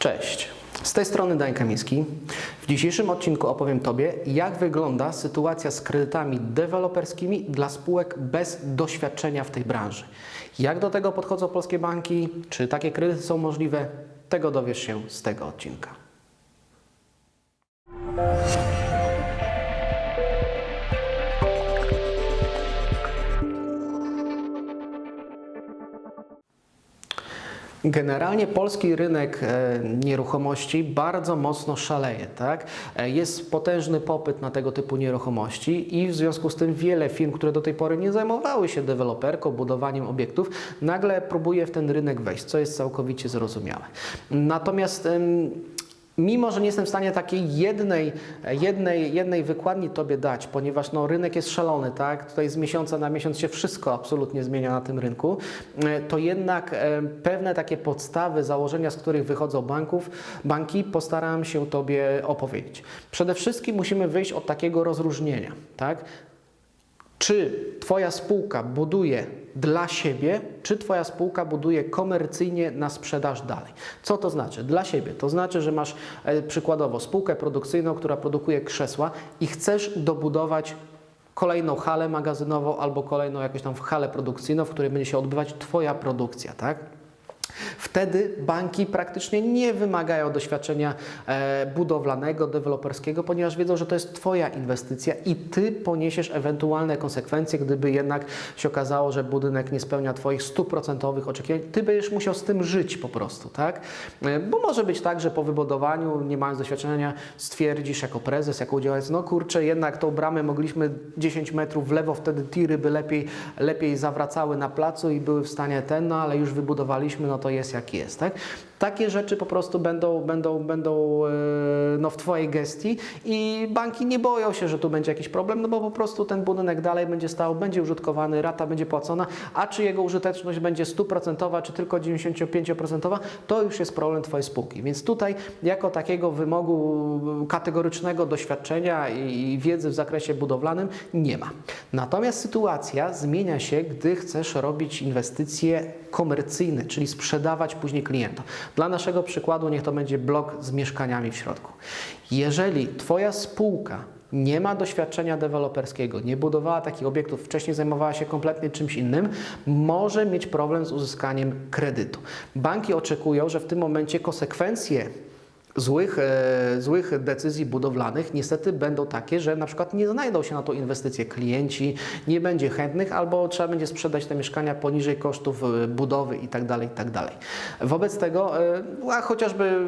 Cześć. Z tej strony Dan Kamiński. W dzisiejszym odcinku opowiem Tobie, jak wygląda sytuacja z kredytami deweloperskimi dla spółek bez doświadczenia w tej branży. Jak do tego podchodzą polskie banki? Czy takie kredyty są możliwe? Tego dowiesz się z tego odcinka. Generalnie polski rynek e, nieruchomości bardzo mocno szaleje. Tak? E, Jest potężny popyt na tego typu nieruchomości i w związku z tym wiele firm, które do tej pory nie zajmowały się deweloperką, budowaniem obiektów, nagle próbuje w ten rynek wejść, co jest całkowicie zrozumiałe. Natomiast Mimo, że nie jestem w stanie takiej jednej, jednej, jednej wykładni Tobie dać, ponieważ no, rynek jest szalony, tak? Tutaj z miesiąca na miesiąc się wszystko absolutnie zmienia na tym rynku, e, to jednak e, pewne takie podstawy, założenia, z których wychodzą banków, banki, postaram się Tobie opowiedzieć. Przede wszystkim musimy wyjść od takiego rozróżnienia, tak? Czy Twoja spółka buduje dla siebie, czy Twoja spółka buduje komercyjnie na sprzedaż dalej? Co to znaczy? Dla siebie. To znaczy, że masz e, przykładowo spółkę produkcyjną, która produkuje krzesła i chcesz dobudować kolejną halę magazynową albo kolejną jakąś tam halę produkcyjną, w której będzie się odbywać Twoja produkcja, tak? Wtedy banki praktycznie nie wymagają doświadczenia e, budowlanego, deweloperskiego, ponieważ wiedzą, że to jest Twoja inwestycja i Ty poniesiesz ewentualne konsekwencje, gdyby jednak się okazało, że budynek nie spełnia Twoich stuprocentowych oczekiwań. Ty będziesz musiał z tym żyć po prostu, tak? E, Bo może być tak, że po wybudowaniu, nie mając doświadczenia, stwierdzisz jako prezes, jako udziałowcy, no kurczę, jednak tą bramę mogliśmy 10 metrów w lewo, wtedy tiry by lepiej, lepiej zawracały na placu i były w stanie ten, no ale już wybudowaliśmy, no to jest jak jest, tak? Takie rzeczy po prostu będą, będą, będą e, no, w Twojej gestii i banki nie boją się, że tu będzie jakiś problem, no bo po prostu ten budynek dalej będzie stał, będzie użytkowany, rata będzie płacona, a czy jego użyteczność będzie 100%, czy tylko 95%, to już jest problem Twojej spółki. Więc tutaj jako takiego wymogu kategorycznego doświadczenia i wiedzy w zakresie budowlanym nie ma. Natomiast sytuacja zmienia się, gdy chcesz robić inwestycje komercyjne, czyli sprzedawać później klientom. Dla naszego przykładu niech to będzie blok z mieszkaniami w środku. Jeżeli Twoja spółka nie ma doświadczenia deweloperskiego, nie budowała takich obiektów, wcześniej zajmowała się kompletnie czymś innym, może mieć problem z uzyskaniem kredytu. Banki oczekują, że w tym momencie konsekwencje złych, e, złych decyzji budowlanych niestety będą takie, że na przykład nie znajdą się na tą inwestycję klienci, nie będzie chętnych, albo trzeba będzie sprzedać te mieszkania poniżej kosztów e, budowy itd. itd. Wobec tego, e, a chociażby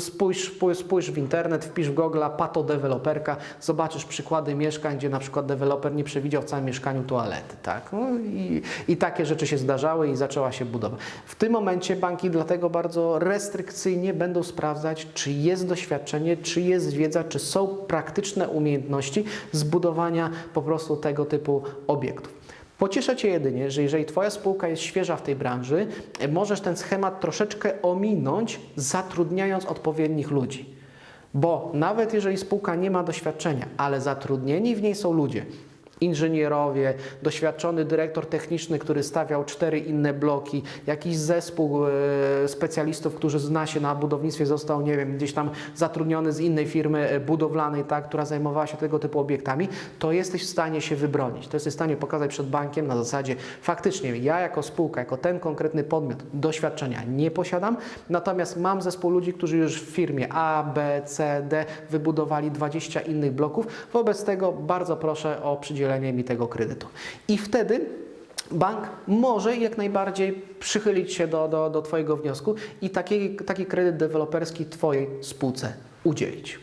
spójrz, spójrz w internet, wpisz w Google pato deweloperka, zobaczysz przykłady mieszkań, gdzie na przykład deweloper nie przewidział w całym mieszkaniu toalety, tak? No i, I takie rzeczy się zdarzały i zaczęła się budowa. W tym momencie banki dlatego bardzo restrykcyjnie będą sprawdzać, czy jest doświadczenie, czy jest wiedza, czy są praktyczne umiejętności zbudowania po prostu tego typu obiektów. Pocieszę Cię jedynie, że jeżeli Twoja spółka jest świeża w tej branży, możesz ten schemat troszeczkę ominąć, zatrudniając odpowiednich ludzi. Bo nawet jeżeli spółka nie ma doświadczenia, ale zatrudnieni w niej są ludzie, inżynierowie, doświadczony dyrektor techniczny, który stawiał cztery inne bloki, jakiś zespół e, specjalistów, którzy zna się na budownictwie, został, nie wiem, gdzieś tam zatrudniony z innej firmy e, budowlanej, tak, która zajmowała się tego typu obiektami, to jesteś w stanie się wybronić. To jesteś w stanie pokazać przed bankiem na zasadzie faktycznie ja jako spółka, jako ten konkretny podmiot doświadczenia nie posiadam, natomiast mam zespół ludzi, którzy już w firmie A, B, C, D wybudowali 20 innych bloków. Wobec tego bardzo proszę o przydzielenie mi tego kredytu. I wtedy bank może jak najbardziej przychylić się do, do, do Twojego wniosku i taki, taki kredyt deweloperski Twojej spółce udzielić.